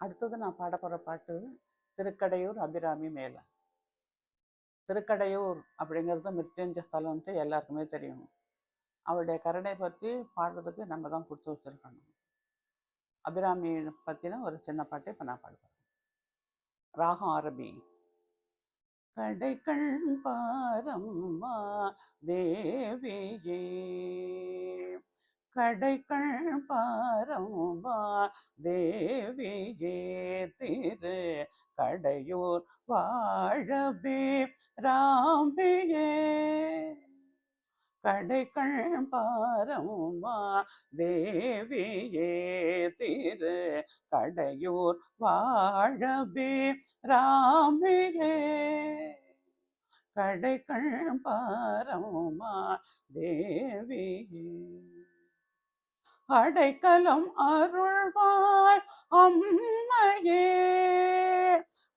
அடுத்தது நான் பாட போகிற பாட்டு திருக்கடையூர் அபிராமி மேலே திருக்கடையூர் அப்படிங்கிறது மிருத்யுஞ்ச ஸ்தலம்ன்ட்டு எல்லாருக்குமே தெரியும். அவளுடைய கருணை பற்றி பாடுறதுக்கு நம்ம தான் கொடுத்து வச்சிருக்கணும். அபிராமி பற்றின ஒரு சின்ன பாட்டை இப்போ நான் பாடுவேன் ராகம் அரபி கடைக்கண் பாரம்மா தேவியே கடைக்கண் பாரம்பா தேவியே திரு கடையூர் வாழவே ராம்பியே. கடைக்கண் பாரம்பா தேவியே திரு கடையூர் வாழவே ராமியே கடைக்கண் பாரம்பா தேவியே. அடைக்கலம் அருள்வாய் அம்மையே.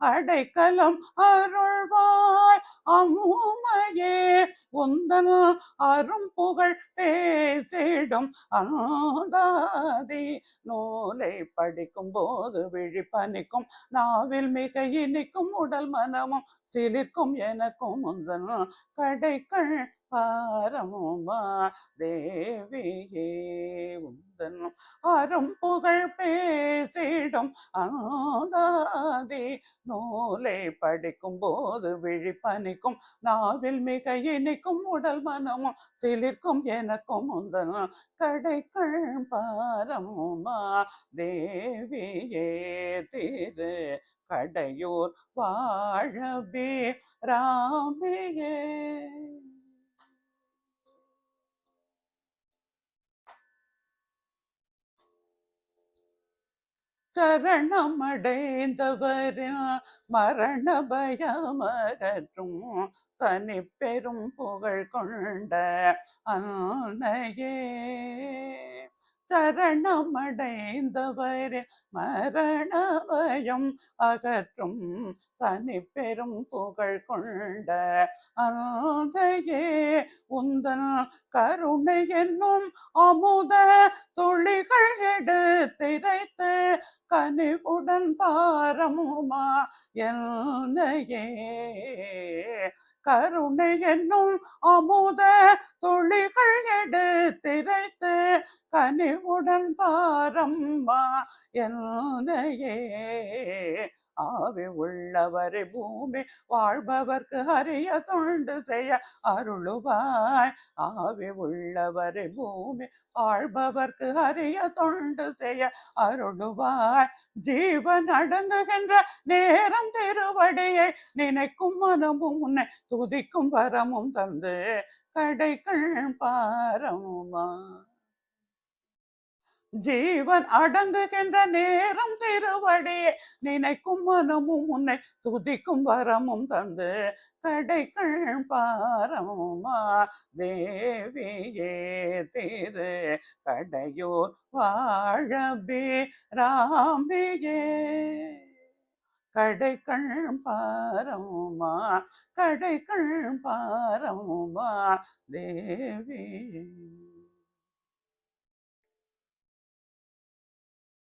அடைக்கலம் அருள்வாய் அம்மையே. உந்தன் அரும் புகழ் பேசிடும் அந்தாதி நூலை படிக்கும் போது விழி பனிக்கும் நாவில் மிக இனிக்கும் உடல் மனமும் சிலிர்க்கும் எனக்கும் உந்தன் கடைக்கள் பாரமுமா தேவியே உந்தன் அரும் புகழ் பேசிடும் ஆதாதி நூலை படிக்கும் போது விழி பனிக்கும் நாவில் மிக இனிக்கும் உடல் மனமும் சிலிர்க்கும் எனக்கும் உந்தன் கடைக்கள் பாரமுமா தேவியே திரு கடையூர் வாழவே ராமியே. சரணமடைந்தவரின் மரண பயமகற்றும் தனி பெரும் புகழ் கொண்ட அன்னையே. சரணமடைந்தவரின் மரண பயம் அகற்றும் தனி பெரும் புகழ் கொண்ட அன்னையே. உந்தன் கருணை என்னும் அமுத துளிகள் எடுத்திரைத்து கனிவுடன் பாரமுமா? என்னையே கருணை என்னும் அமுத துளிகள் எடுத்திரைத்து கனிவுடன் பாரம்மா? என்னையே ஆவி உள்ளவரை பூமி வாழ்பவர்க்கு அரிய தொண்டு செய்ய அருளுவாய். ஆவி உள்ளவரை பூமி வாழ்பவர்க்கு அரிய தொண்டு செய்ய அருளுவாய். ஜீவன் அடங்குகின்ற நேரம் திருவடியை நினைக்கும் மனமும் உன்னை துதிக்கும் வரமும் தந்து கடைகள் பாரமுமா. ஜீவன் அடங்குகின்ற நேரம் திருவடியே நினைக்கும் மனமும் உன்னை துதிக்கும் வரமும் தந்து கடைகள் பாரமுமா. தேவியே திரு கடையோர் வாழபே ராம்பியே கடைக்கள் பாரமுமா. கடைக்கள் பாரமுமா. தேவி